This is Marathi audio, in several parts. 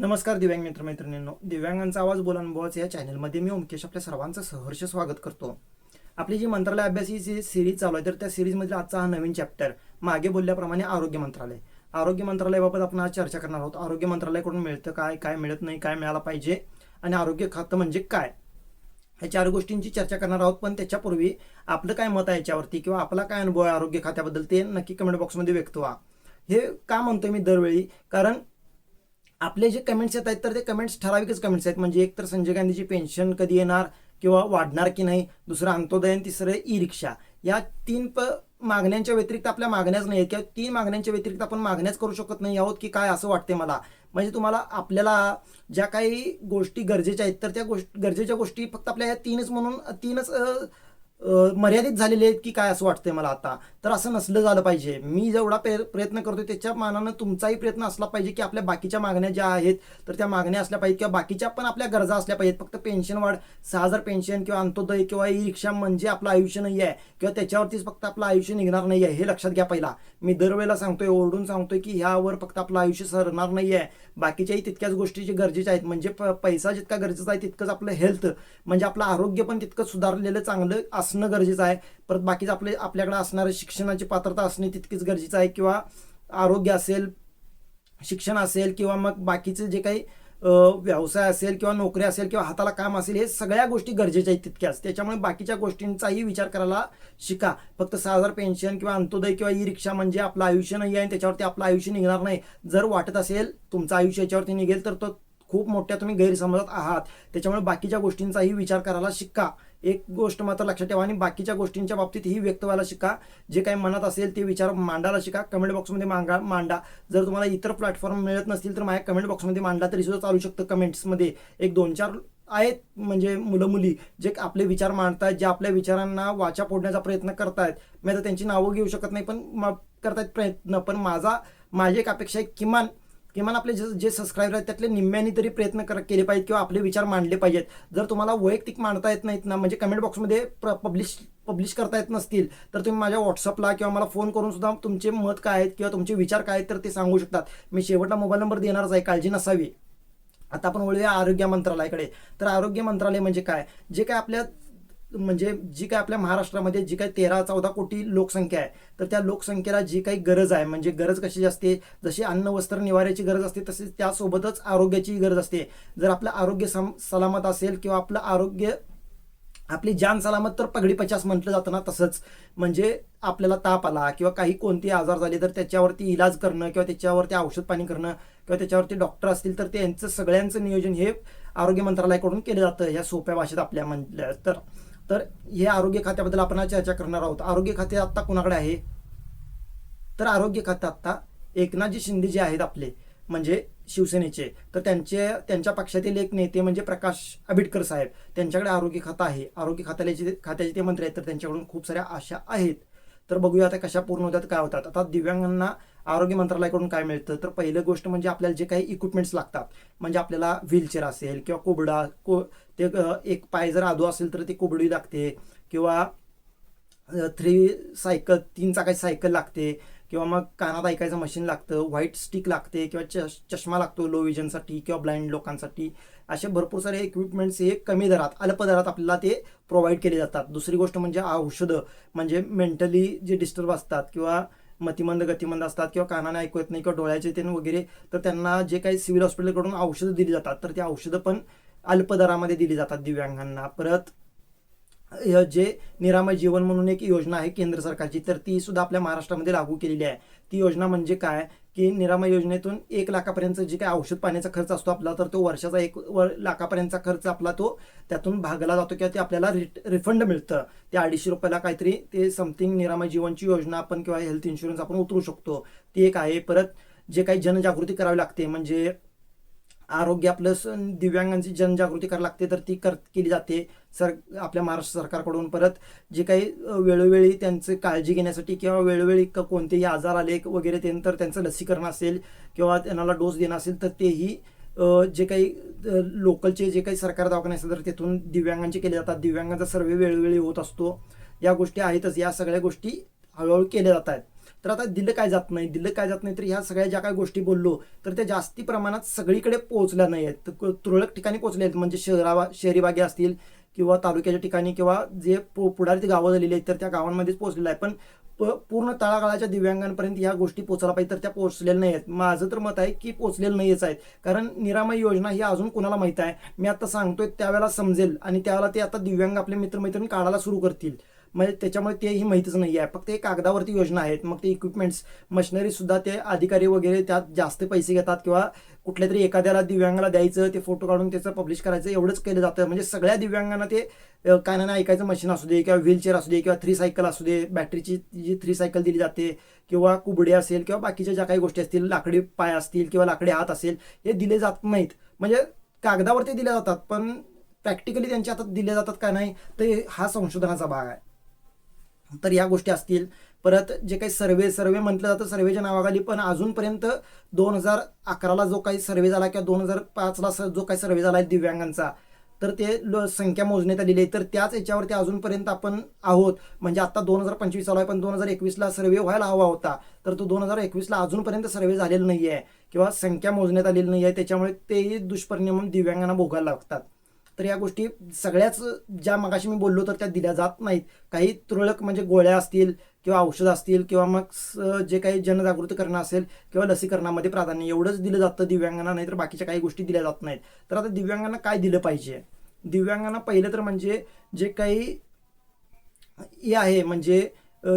नमस्कार दिव्यांग मित्रमैत्रिणींनो. दिव्यांगांचा आवाज बोलान अनुभवाचं या चॅनलमध्ये मी ओमकेश आपल्या सर्वांचं सहर्ष स्वागत करतो. आपली जी मंत्रालय अभ्यास ही जी सिरीज चालू आहे तर त्या सिरीजमधील आजचा हा नवीन चॅप्टर मागे बोलल्याप्रमाणे आरोग्य मंत्रालय. आरोग्य मंत्रालयाबाबत आपण आज चर्चा करणार आहोत. आरोग्य मंत्रालयाकडून मिळतं काय काय मिळत नाही काय मिळालं पाहिजे आणि आरोग्य खातं म्हणजे काय? ह्या चार गोष्टींची चर्चा करणार आहोत पण त्याच्यापूर्वी आपलं काय मत आहे याच्यावरती किंवा आपला काय अनुभव आहे आरोग्य खात्याबद्दल ते नक्की कमेंट बॉक्समध्ये व्यक्त व्हा. हे का म्हणतोय मी दरवेळी? कारण आपले जे कमेंट्स येत आहेत तर ते कमेंट्स ठराविकच कमेंट्स आहेत. म्हणजे एक तर संजय गांधीची पेन्शन कधी येणार किंवा वाढणार की नाही? दुसरं अंत्योदय आणि तिसरं ई रिक्षा या तीन प मागण्यांच्या व्यतिरिक्त आपल्या मागण्याच नाही आहेत किंवा तीन मागण्यांच्या व्यतिरिक्त आपण मागण्याच करू शकत नाही आहोत की काय असं वाटते मला. म्हणजे तुम्हाला आपल्याला ज्या काही गोष्टी गरजेच्या आहेत तर त्या गोष्टी गरजेच्या गोष्टी फक्त आपल्या या तीनच म्हणून तीनच मर्यादित झालेले आहेत की काय असं वाटतंय मला आता? तर असं नसलं झालं पाहिजे. मी जेवढा प्रयत्न करतोय त्याच्या मानानं तुमचाही प्रयत्न असला पाहिजे की आपल्या बाकीच्या मागण्या ज्या आहेत तर त्या मागण्या असल्या पाहिजेत किंवा बाकीच्या पण आपल्या गरजा असल्या पाहिजेत. फक्त पेन्शन वाढ सहा हजार पेन्शन किंवा अंत्योदय किंवा ई रिक्षा म्हणजे आपलं आयुष्य नाही आहे किंवा त्याच्यावरतीच फक्त आपलं आयुष्य निघणार नाही आहे हे लक्षात घ्या पहिला. मी दरवेळेला सांगतोय ओरडून सांगतोय की ह्यावर फक्त आपलं आयुष्य सरणार नाही आहे. बाकीच्याही तितक्याच गोष्टी जे गरजेच्या आहेत म्हणजे प- पैसा जितका गरजेचा आहे तितकंच आपलं हेल्थ म्हणजे आपलं आरोग्य पण तितकं सुधारलेलं चांगलं असणं गरजेचं आहे. परत बाकीचं आपले आपल्याकडे असणारं शिक्षणाची पात्रता असणे तितकीच गरजेचं आहे किंवा आरोग्य असेल शिक्षण असेल किंवा मग बाकीचे जे काही व्यवसाय असेल किंवा नोकरी असेल किंवा हाताला काम असेल हे सगळ्या गोष्टी गरजेच्या आहेत तितक्याच. त्याच्यामुळे बाकीच्या गोष्टींचाही विचार करायला शिका. फक्त सहा हजार पेन्शन किंवा अंत्योदय किंवा ई रिक्षा म्हणजे आपलं आयुष्य नाही आहे आणि त्याच्यावरती आपलं आयुष्य निघणार नाही. जर वाटत असेल तुमचं आयुष्य याच्यावरती निघेल तर तो खूप मोठ्या तुम्ही गैरसमजात आहात. त्याच्यामुळे बाकीच्या गोष्टींचाही विचार करायला शिका. एक गोष्ट मात्र लक्षात ठेवा आणि बाकीच्या गोष्टींच्या बाबतीत ही व्यक्त व्हायला शिका. जे काही मनात असेल ते विचार मांडायला शिका. कमेंट बॉक्समध्ये मांडा मांडा. जर तुम्हाला इतर प्लॅटफॉर्म मिळत नसतील तर माझ्या कमेंट बॉक्समध्ये मांडला तरी सुद्धा चालू शकतं कमेंट्समध्ये. एक दोन चार आहेत म्हणजे मुलं मुली जे आपले विचार मांडतायत जे आपल्या विचारांना वाचा फोडण्याचा प्रयत्न करतायत. मी आता त्यांची नावं घेऊ शकत नाही पण करतायत प्रयत्न. पण माझा माझी एक अपेक्षा आहे किमान किमान आपले जे जे सबस्क्रायबर आहेत त्यातले निम्म्यानी तरी प्रयत्न कर केले पाहिजेत किंवा आपले विचार मांडले पाहिजेत. जर तुम्हाला वैयक्तिक मांडता येत नाहीत ना म्हणजे कमेंट बॉक्समध्ये पब्लिश पब्लिश करता येत नसतील तर तुम्ही माझ्या व्हॉट्सअपला किंवा मला फोन करून सुद्धा तुमचे मत काय आहेत किंवा तुमचे विचार काय आहेत तर ते सांगू शकतात. मी शेवटला मोबाईल नंबर देणारच आहे काळजी नसावी. आता आपण वळूया आरोग्य मंत्रालयाकडे. तर आरोग्य मंत्रालय म्हणजे काय? जे काय आपल्या म्हणजे जी काय आपल्या महाराष्ट्रामध्ये जी काही तेरा चौदा कोटी लोकसंख्या आहे तर त्या लोकसंख्येला जी काही गरज आहे म्हणजे गरज कशी असते? जशी अन्न वस्त्र निवाऱ्याची गरज असते तसेच त्यासोबतच आरोग्याची गरज असते. जर आपलं आरोग्य सम सलामत असेल किंवा आपलं आरोग्य आपली जान सलामत तर पगडी पचास म्हटलं जातं ना तसंच. म्हणजे आपल्याला ताप आला किंवा काही कोणते आजार झाले तर त्याच्यावरती इलाज करणं किंवा त्याच्यावरती औषध पाणी करणं किंवा त्याच्यावरती डॉक्टर असतील तर त्यांचं सगळ्यांचं नियोजन हे आरोग्य मंत्रालयाकडून केलं जातं ह्या सोप्या भाषेत आपल्या म्हटलं तर. तर हे आरोग्य खात्याबद्दल आपण चर्चा करणार आहोत. आरोग्य खाते आत्ता कोणाकडे आहे? तर आरोग्य खातं आत्ता एकनाथजी शिंदे जे आहेत आपले म्हणजे शिवसेनेचे तर त्यांचे त्यांच्या पक्षातील एक नेते म्हणजे प्रकाश आंबेडकर साहेब. त्यांच्याकडे आरोग्य खातं आहे. आरोग्य खात्याचे खात्याचे ते मंत्री आहेत तर त्यांच्याकडून खूप साऱ्या आशा आहेत. तर बघूया आता कशा पूर्ण होतात काय होतात. आता दिव्यांगांना आरोग्य मंत्रालयाकडून काय मिळतं? तर पहिलं गोष्ट म्हणजे आपल्याला जे काही इक्विपमेंट्स लागतात म्हणजे आपल्याला व्हीलचेअर असेल किंवा कोबडा को ते एक पाय जर आदू असेल तर ती कोबडी लागते किंवा थ्री सायकल तीन चाकाची सायकल लागते किंवा मग कानात ऐकायचं मशीन लागतं व्हाईट स्टिक लागते किंवा चष चष्मा लागतो लो विजनसाठी किंवा ब्लाइंड लोकांसाठी. असे भरपूर सारे इक्विपमेंट्स हे कमी दरात अल्प दरात आपल्याला ते प्रोव्हाइड केले जातात. दुसरी गोष्ट म्हणजे औषधं म्हणजे मेंटली जे डिस्टर्ब असतात किंवा मतिमंद गतिमंद असतात किंवा कानाने ऐकू येत नाही किंवा डोळ्याचे ते वगैरे तर त्यांना जे काही सिव्हिल हॉस्पिटलकडून औषधं दिली जातात तर ती औषधं पण अल्पदरामध्ये दिली जातात दिव्यांगांना. परत जे निरामय जीवन म्हणून एक योजना आहे केंद्र सरकारची तर ती सुद्धा आपल्या महाराष्ट्रामध्ये लागू केलेली आहे. ती योजना म्हणजे काय? की निरामय योजनेतून एक लाखापर्यंत जे काही औषध पाण्याचा खर्च असतो आपला तर तो वर्षाचा एक वर लाखापर्यंतचा खर्च आपला तो त्यातून भागला जातो किंवा ते आपल्याला रिट रिफंड मिळतं. ते अडीचशे रुपयाला काहीतरी ते समथिंग निरामय जीवनची योजना आपण किंवा हेल्थ इन्शुरन्स आपण उतरू शकतो. ती एक आहे. परत जे काही जनजागृती करावी लागते म्हणजे आरोग्य आपलं दिव्यांगांची जनजागृती करायला लागते तर ती कर केली जाते. सर आपल्या महाराष्ट्र सरकारकडून परत जे काही वेळोवेळी त्यांचे काळजी घेण्यासाठी किंवा वेळोवेळी क- कोणतेही आजार आले वगैरे त्यानंतर त्यांचं लसीकरण असेल किंवा त्यांना डोस देणं असेल तर तेही जे काही लोकलचे जे काही सरकार दवाखाने असतात तर तिथून दिव्यांगांचे केले जातात. दिव्यांगांचा सर्वे वेळोवेळी होत असतो. या गोष्टी आहेतच. या सगळ्या गोष्टी हळूहळू केल्या जात आहेत. तर आता दिलं काय जात नाही दिलं काय जात नाही तर ह्या सगळ्या ज्या काही गोष्टी बोललो तर त्या जास्ती प्रमाणात सगळीकडे पोहोचल्या नाही आहेत. तर क- तुरळक ठिकाणी पोहोचले आहेत. म्हणजे शहरा शहरी भागे असतील किंवा तालुक्याच्या ठिकाणी किंवा जे पु- पुढारी गावं झालेली आहेत तर त्या गावांमध्येच पोहोचलेलं आहे. पण प- पूर्ण तळागाळाच्या दिव्यांगांपर्यंत या गोष्टी पोहोचायला पाहिजे तर त्या पोहोचलेल्या नाही आहेत. माझं तर मत आहे की पोहोचलेलं नाहीच आहेत. कारण निरामय योजना ही अजून कोणाला माहीत आहे? मी आता सांगतोय त्यावेळेला समजेल आणि त्यावेळेला ते आता दिव्यांग आपले मित्रमैत्रिणी काढायला सुरू करतील. म्हणजे त्याच्यामुळे तेही माहितीच नाही आहे. फक्त हे कागदावरती योजना आहेत. मग ते इक्विपमेंट्स मशिनरी सुद्धा ते अधिकारी वगैरे त्यात जास्त पैसे घेतात किंवा कुठल्या तरी एखाद्याला दिव्यांगाला द्यायचं ते फोटो काढून त्याचं पब्लिश करायचं एवढंच केलं जातं. म्हणजे सगळ्या दिव्यांगांना ते अ, ऐकायचं मशीन असू दे किंवा व्हीलचेअर असू दे किंवा थ्री सायकल असू दे बॅटरीची जी थ्री सायकल दिली जाते किंवा कुबडे असेल किंवा बाकीच्या ज्या काही गोष्टी असतील लाकडी पाय असतील किंवा लाकडी हात असेल हे दिले जात नाहीत. म्हणजे कागदावरती दिल्या जातात पण प्रॅक्टिकली त्यांच्या हातात दिले जातात का नाही तर हा संशोधनाचा भाग आहे. तर या गोष्टी असतील. परत जे काही सर्वे सर्वे म्हटलं जातं सर्वेच्या नावाखाली पण अजूनपर्यंत दोन हजार अकराला जो काही सर्वे झाला किंवा दोन हजार पाचला स- जो काही सर्वे झाला आहे दिव्यांगांचा तर ते लो संख्या मोजण्यात आलेली आहे. तर त्याच याच्यावरती अजूनपर्यंत आपण आहोत. म्हणजे आता दोन हजार पंचवीस चालू आहे पण दोन हजार एकवीसला सर्वे व्हायला हवा होता. तर तो दोन हजार एकवीसला अजूनपर्यंत सर्वे झालेला नाही आहे किंवा संख्या मोजण्यात आलेली नाही आहे त्याच्यामुळे तेही दुष्परिणाम दिव्यांगांना भोगायला लागतात. तर या गोष्टी सगळ्याच ज्या मगाशी मी बोललो तर त्या दिल्या जात नाहीत. काही तुरळक म्हणजे गोळ्या असतील किंवा औषधं असतील किंवा मग स- जे काही जनजागृती करणं असेल किंवा लसीकरणामध्ये प्राधान्य एवढंच दिलं जातं दिव्यांगांना नाही तर बाकीच्या काही गोष्टी दिल्या जात नाहीत. तर आता दिव्यांगांना काय दिलं पाहिजे? दिव्यांगांना पहिलं तर म्हणजे जे काही हे आहे म्हणजे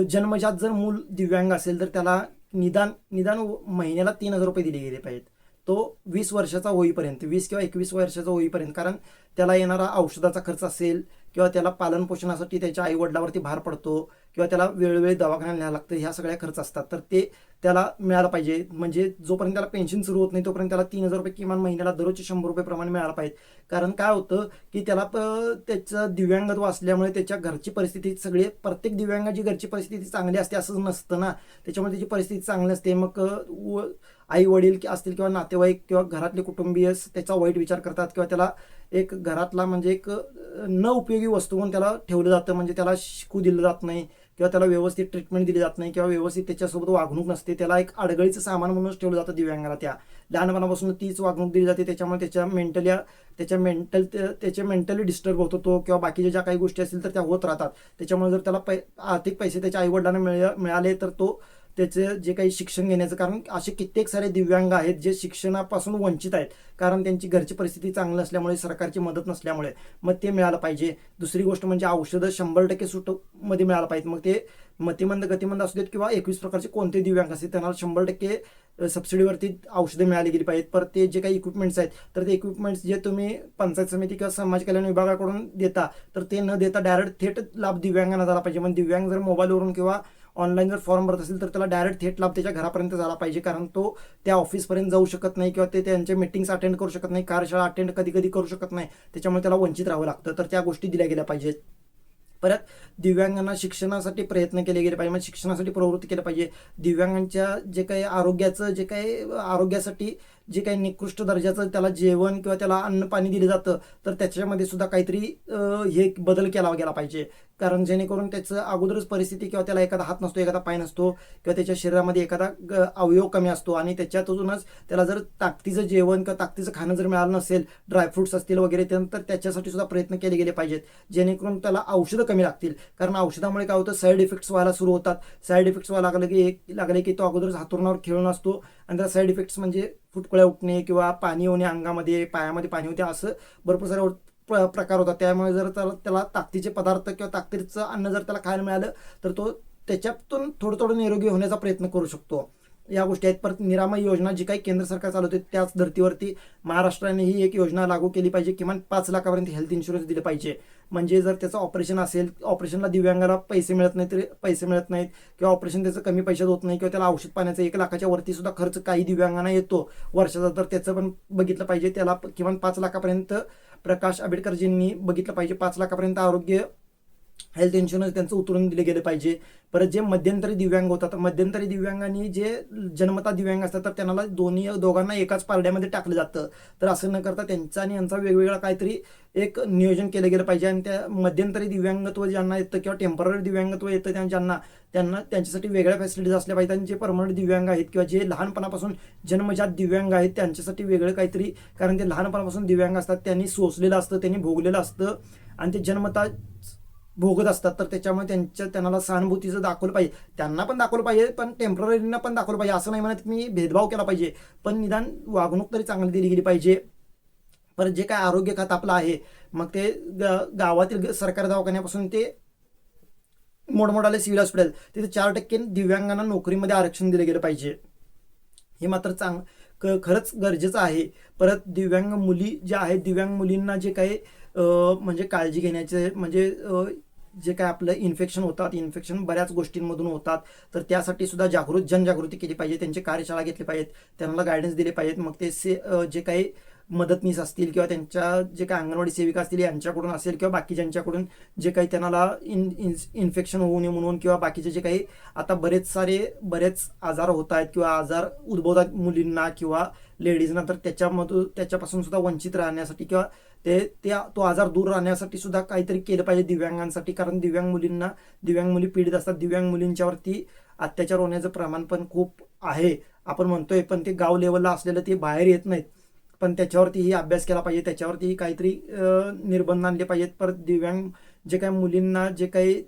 जन्मजात जर मूल दिव्यांग असेल तर त्याला निदान निदान व- महिन्याला तीन हजार रुपये दिले गेले पाहिजेत. तो वीस वर्षाचा होईपर्यंत वीस किंवा एकवीस वर्षाचा होईपर्यंत कारण त्याला येणारा औषधाचा खर्च असेल किंवा त्याला पालन पोषणासाठी त्याच्या आई वडिलावरती भार पडतो किंवा त्याला वेळोवेळी दवाखान्याला न्यायला लागतं ह्या सगळ्या खर्च असतात. तर ते त्याला मिळायला पाहिजे. म्हणजे जोपर्यंत त्याला पेन्शन सुरू होत नाही तोपर्यंत त्याला तीन हजार रुपये किमान महिन्याला दररोजचे शंभर रुपये प्रमाणे मिळायला पाहिजे कारण काय होतं की त्याला प- त्याचं दिव्यांगत्व असल्यामुळे त्याच्या घरची परिस्थिती सगळे प्रत्येक दिव्यांगाची घरची परिस्थिती चांगली असते असं नसतं ना. त्याच्यामुळे त्याची परिस्थिती चांगली असते मग आई वडील असतील किंवा नातेवाईक किंवा घरातले कुटुंबीय त्याचा वाईट विचार करतात किंवा त्याला एक घरातला म्हणजे एक न उपयोगी वस्तू म्हणून त्याला ठेवलं जातं. म्हणजे त्याला शिकू दिलं जात नाही किंवा त्याला व्यवस्थित ट्रीटमेंट दिली जात नाही किंवा व्यवस्थित त्याच्यासोबत वागणूक नसते. त्याला एक अडगळीचं सामान म्हणूनच ठेवलं जातं दिव्यांगाला त्या. लहानपणापासून तीच वागणूक दिली जाते. त्याच्यामुळे त्याच्या मेंटली त्याच्या मेंटल त्याच्या मेंटली डिस्टर्ब होतो तो किंवा बाकीच्या ज्या काही गोष्टी असतील तर त्या होत राहतात. त्याच्यामुळे जर त्याला पै आर्थिक पैसे त्याच्या आईवडिलांना मिळ मिळाले तर तो त्याचं जे काही शिक्षण घेण्याचं कारण असे कित्येक सारे दिव्यांग आहेत जे शिक्षणापासून वंचित आहेत. कारण त्यांची घरची परिस्थिती चांगली नसल्यामुळे सरकारची मदत नसल्यामुळे मग ते मिळालं पाहिजे. दुसरी गोष्ट म्हणजे औषधं शंभर टक्के सूटमध्ये मिळालं पाहिजे. मग ते मतिमंद गतिमंद असू देत किंवा एकवीस प्रकारचे कोणते दिव्यांग असतील त्यांना शंभर टक्के सबसिडीवरती औषधं मिळाली गेली पाहिजेत. परत ते जे काही इक्विपमेंट्स आहेत तर ते इक्विपमेंट्स जे तुम्ही पंचायत समिती किंवा समाज कल्याण विभागाकडून देता तर ते न देता डायरेक्ट थेट लाभ दिव्यांगांना झाला पाहिजे. मग दिव्यांग जर मोबाईलवरून किंवा ऑनलाईन जर फॉर्म भरत असेल तर त्याला डायरेक्ट थेट लाभ त्याच्या घरापर्यंत झाला पाहिजे. कारण तो त्या ऑफिसपर्यंत जाऊ शकत नाही किंवा ते त्यांचे मिटिंग्स अटेंड करू शकत नाही कार्यशाळा अटेंड कधी कधी करू शकत नाही. त्याच्यामुळे त्याला वंचित राहावं लागतं. तर त्या गोष्टी दिल्या गेल्या पाहिजेत. परत दिव्यांगांना शिक्षणासाठी प्रयत्न केले गेले पाहिजे. म्हणजे शिक्षणासाठी प्रवृत्ती केलं पाहिजे. दिव्यांगांच्या जे काही आरोग्याचं जे काही आरोग्यासाठी जे काही निकृष्ट दर्जाचं त्याला जेवण किंवा त्याला अन्न पाणी दिलं जातं तर त्याच्यामध्ये सुद्धा काहीतरी हे बदल केला गेला पाहिजे. कारण जेणेकरून त्याचं अगोदरच परिस्थिती किंवा त्याला एखादा हात नसतो एखादा पाय नसतो किंवा त्याच्या शरीरामध्ये एखादा ग- अवयव कमी असतो आणि त्याच्यातूनच त्याला जर ताकदीचं जेवण किंवा ताकदीचं खाणं जर मिळालं नसेल ड्रायफ्रुट्स असतील वगैरे तर त्याच्यासाठी सुद्धा प्रयत्न केले गेले पाहिजेत. जेणेकरून त्याला औषधं कमी लागतील. कारण औषधामुळे काय होतं साईड इफेक्ट्स व्हायला सुरू होतात. साईड इफेक्ट्स व्हायला लागले की एक लागले की तो अगोदरच हातुरणावर खेळून असतो. आणि त्याचा साईड इफेक्ट्स म्हणजे फुटकुळ्या उठणे किंवा पाणी होणे अंगामध्ये पायामध्ये पाणी होते असं भरपूर सारे प्र- प्रकार होतात. त्यामुळे जर त्याला त्याला ताकदीचे पदार्थ किंवा ताकदीचं अन्न जर त्याला खायला मिळालं तर तो त्याच्यातून थोडं थोडं निरोगी होण्याचा प्रयत्न करू शकतो. या गोष्टी आहेत. परत निरामय योजना जी काही केंद्र सरकार चालवते त्याच धर्तीवरती महाराष्ट्राने ही एक योजना लागू केली पाहिजे. किमान पाच लाखापर्यंत हेल्थ इन्शुरन्स दिले पाहिजे. म्हणजे जर त्याचं ऑपरेशन असेल ऑपरेशनला दिव्यांगाला पैसे मिळत नाही पैसे मिळत नाहीत किंवा ऑपरेशन त्याचं कमी पैशात होत नाही किंवा त्याला औषध पाण्याचा एक लाखाच्या वरती सुद्धा खर्च काही दिव्यांगांना येतो वर्षाचा तर त्याचं पण बघितलं पाहिजे. त्याला किमान पाच लाखापर्यंत प्रकाश आंबेडकरजींनी बघितलं पाहिजे. पाच लाखापर्यंत आरोग्य हेल्थ इन्शुरन्स त्यांचं उतरून दिले गेले पाहिजे. परत जे मध्यंतरी दिव्यांग होतात मध्यंतरी दिव्यांगांनी जे जन्मता दिव्यांग असतात तर त्यांना दोन्ही दोघांना एकाच पारड्यामध्ये टाकलं जातं. तर असं न करता त्यांचा आणि यांचा वेगवेगळा काहीतरी एक नियोजन केलं गेलं पाहिजे आणि त्या मध्यंतरी दिव्यांगत्व ज्यांना येतं किंवा टेंपररी दिव्यांगत्व येतं त्या ज्यांना त्यांना त्यांच्यासाठी वेगळ्या फॅसिलिटीज असल्या पाहिजे आणि जे परमनंट दिव्यांग आहेत किंवा जे लहानपणापासून जन्मजात दिव्यांग आहेत त्यांच्यासाठी वेगळं काहीतरी कारण ते लहानपणापासून दिव्यांग असतात त्यांनी सोसलेलं असतं त्यांनी भोगलेलं असतं आणि ते जन्मता भोगत असतात तर त्याच्यामुळे त्यांच्या त्यांना सहानुभूतीचं दाखवलं पाहिजे. त्यांना पण दाखवलं पाहिजे पण टेम्पररीना पण दाखवलं पाहिजे. असं नाही म्हणत मी भेदभाव केला पाहिजे. पण निदान वागणूक तरी चांगली दिली गेली पाहिजे. परत जे काय आरोग्य खात आपलं आहे मग ते ग- गावातील ग- सरकारी दवाखान्यापासून ते मोठमोठाले सिव्हिल हॉस्पिटल तिथे चार टक्के दिव्यांगांना नोकरीमध्ये आरक्षण दिलं गेलं पाहिजे. हे मात्र चांग खरंच गरजेचं आहे. परत दिव्यांग मुली ज्या आहेत दिव्यांग मुलींना जे काही म्हणजे काळजी घेण्याचे म्हणजे जे काय आपलं इन्फेक्शन होतात इन्फेक्शन बऱ्याच गोष्टींमधून होतात. तर त्यासाठी सुद्धा जागृत जनजागृती केली पाहिजे त्यांची कार्यशाळा घेतली पाहिजेत त्यांना गायडन्स दिले पाहिजेत मग ते से जे काही मदतनीस असतील किंवा त्यांच्या जे काही अंगणवाडी सेविका असतील यांच्याकडून असेल किंवा बाकीच्यांच्याकडून जे काही त्यांना इन इन्फेक्शन होऊ नये म्हणून किंवा बाकीचे जे काही आता बरेच सारे बरेच आजार होत आहेत किंवा आजार उद्भवतात मुलींना किंवा लेडीजना तर त्याच्यामधून त्याच्यापासून सुद्धा वंचित राहण्यासाठी किंवा ते त्या तो आजार दूर राहण्यासाठी सुद्धा काहीतरी केलं पाहिजे दिव्यांगांसाठी. कारण दिव्यांग मुलींना दिव्यांग मुली पीडित असतात. दिव्यांग मुलींच्यावरती अत्याचार होण्याचं प्रमाण पण खूप आहे. आपण म्हणतोय पण ते गाव लेवलला असलेलं ते बाहेर येत नाहीत. पण त्याच्यावरतीही अभ्यास केला पाहिजे त्याच्यावरतीही काहीतरी निर्बंध आणले पाहिजेत. परत दिव्यांग जे काही मुलींना जे काही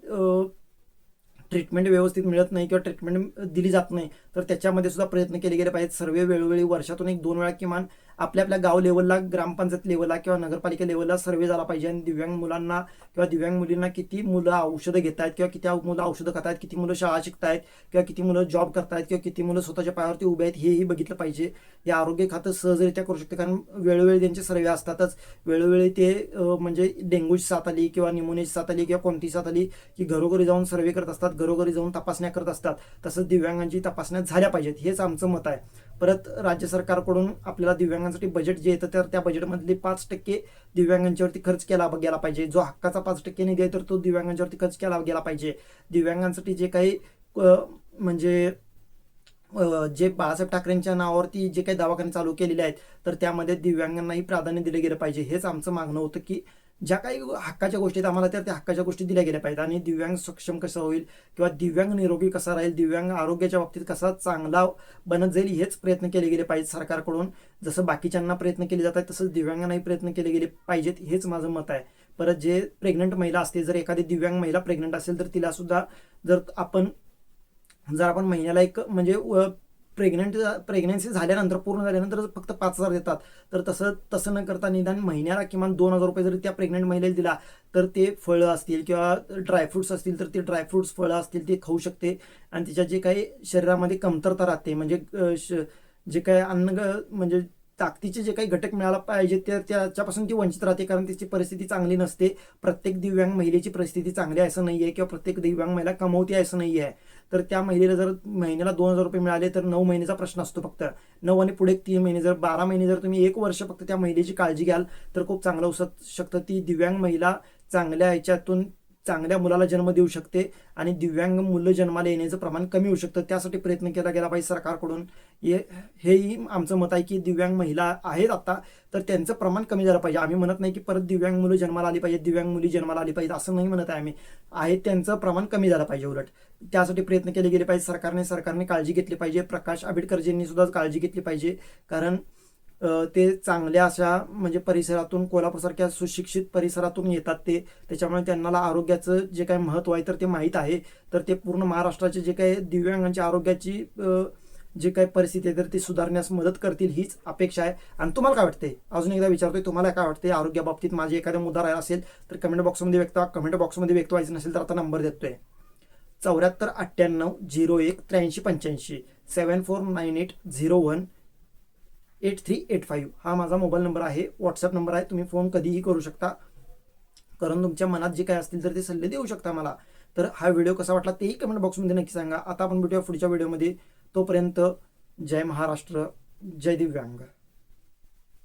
ट्रीटमेंट व्यवस्थित मिळत नाही किंवा ट्रीटमेंट दिली जात नाही तर त्याच्यामध्ये सुद्धा प्रयत्न केले गेले पाहिजेत. सर्व वेळोवेळी वर्षातून एक दोन वेळा किमान आपल्या आपल्या गाव लेवलला ग्रामपंचायत लेवलला किंवा नगरपालिका लेवलला सर्वे झाला पाहिजे. आणि दिव्यांग मुलांना किंवा दिव्यांग मुलींना किती मुलं औषधं घेत आहेत किंवा किती मुलं औषधं खात आहेत किती मुलं शाळा शिकतायत किंवा किती मुलं जॉब करतायत किंवा किती मुलं स्वतःच्या पायावरती उभे आहेत हेही बघितलं पाहिजे. हे आरोग्य खातं सहजरित्या करू शकते. कारण वेळोवेळी त्यांचे सर्वे असतातच. वेळोवेळी ते म्हणजे डेंग्यूची साथ आली किंवा निमोनियाची साथ आली किंवा कोणती साथ आली की घरोघरी जाऊन सर्वे करत असतात घरोघरी जाऊन तपासण्या करत असतात. तसंच दिव्यांगांची तपासण्या झाल्या पाहिजेत. हेच आमचं मत आहे. परत राज्य सरकारकडून आपल्याला दिव्यांगांसाठी बजेट जे येतं तर त्या बजेटमधले पाच टक्के दिव्यांगांच्यावरती खर्च केला गेला पाहिजे. जो हक्काचा पाच टक्के निधी आहे तर तो दिव्यांगांच्यावरती खर्च केला गेला पाहिजे. दिव्यांगांसाठी जे काही म्हणजे जे बाळासाहेब ठाकरेंच्या नावावरती जे काही दवाखाने चालू केलेले आहेत तर त्यामध्ये दिव्यांगांनाही प्राधान्य दिलं गेलं पाहिजे. हेच आमचं मागणं होतं की ज्या काही हक्काच्या गोष्टी आहेत आम्हाला त्या त्या हक्काच्या गोष्टी दिल्या गेल्या पाहिजेत. आणि दिव्यांग सक्षम कसं होईल किंवा दिव्यांग निरोगी कसा राहील दिव्यांग आरोग्याच्या बाबतीत कसा चांगला बनत जाईल हेच प्रयत्न केले गेले पाहिजेत सरकारकडून. जसं बाकीच्यांना प्रयत्न केले जात तसंच दिव्यांगांनाही प्रयत्न केले गेले पाहिजेत हेच माझं मत आहे. परत जे प्रेग्नंट महिला असते जर एखादी दिव्यांग महिला प्रेग्नंट असेल तर तिला सुद्धा जर आपण जर आपण महिन्याला एक म्हणजे प्रेग्नंट प्रेग्नन्सी झाल्यानंतर पूर्ण झाल्यानंतर फक्त पाच हजार देतात. तर तसं तसं न करता निदान महिन्याला किमान दोन हजार रुपये जरी त्या प्रेग्नंट महिलेला दिला तर ते फळं असतील किंवा ड्रायफ्रुट्स असतील तर ते ड्रायफ्रुट्स फळं असतील ते खाऊ शकते. आणि तिच्या जे काही शरीरामध्ये कमतरता राहते म्हणजे श- जे काही अन्न म्हणजे ताकदीचे जे काही घटक मिळायला पाहिजे ते त्याच्यापासून ती वंचित राहते कारण तिची परिस्थिती चांगली नसते. प्रत्येक दिव्यांग महिलेची परिस्थिती चांगली आहे असं नाही आहे किंवा प्रत्येक दिव्यांग महिला कमवते आहे असं नाही आहे तर त्या महिलेला जर महिन्याला दोन हजार रुपये मिळाले तर नऊ महिन्याचा प्रश्न असतो फक्त. नऊ आणि पुढे तीन महिने जर बारा महिने जर तुम्ही एक वर्ष फक्त त्या महिलेची काळजी घ्याल तर खूप चांगलं होऊ शकतं. ती दिव्यांग महिला चांगल्या ह्याच्यातून चांगल्या मुलाला जन्म देऊ शकते आणि दिव्यांग मुलं जन्माला येण्याचं प्रमाण कमी होऊ शकतं. त्यासाठी प्रयत्न केला गेला पाहिजे सरकारकडून. हे हेही आमचं मत आहे की दिव्यांग महिला आहेत आता तर त्यांचं प्रमाण कमी झालं पाहिजे. आम्ही म्हणत नाही की परत दिव्यांग मुलं जन्माला आली पाहिजे दिव्यांग मुली जन्माला आली पाहिजे असं नाही म्हणत आहे आम्ही. आहे त्यांचं प्रमाण कमी झालं पाहिजे उलट. त्यासाठी प्रयत्न केले गेले पाहिजे सरकारने. सरकारने काळजी घेतली पाहिजे. प्रकाश आंबेडकरजींनी सुद्धा काळजी घेतली पाहिजे. कारण ते चांगल्या अशा म्हणजे परिसरातून कोल्हापूरसारख्या सुशिक्षित परिसरातून येतात ते. त्याच्यामुळे त्यांना आरोग्याचं जे काही महत्त्व आहे तर ते माहीत आहे. तर ते पूर्ण महाराष्ट्राचे जे काही दिव्यांगांच्या आरोग्याची जे काही परिस्थिती आहे तर ती सुधारण्यास मदत करतील हीच अपेक्षा आहे. आणि तुम्हाला काय वाटते अजून एकदा विचारतोय तुम्हाला काय वाटते आरोग्याबाबतीत माझे एखादा मुद्दा राहिला असेल तर कमेंट बॉक्समध्ये व्यक्त कमेंट बॉक्समध्ये व्यक्त व्हायचं नसेल तर आता नंबर देतोय. चौऱ्याहत्तर अठ्ठ्याण्णव झिरो एक त्र्याऐंशी पंच्याऐंशी seven four nine eight zero one eight three eight five हा माझा मोबाईल नंबर आहे. व्हॉट्सअप नंबर आहे. तुम्ही फोन कधीही करू शकता. कारण तुमच्या मनात जे काय असतील तर ते सल्ले देऊ शकता मला. तर हा व्हिडिओ कसा वाटला तेही कमेंट बॉक्समध्ये नक्की सांगा. आता आपण भेटूया पुढच्या व्हिडिओमध्ये तोपर्यंत जय महाराष्ट्र जय दिव्यांग.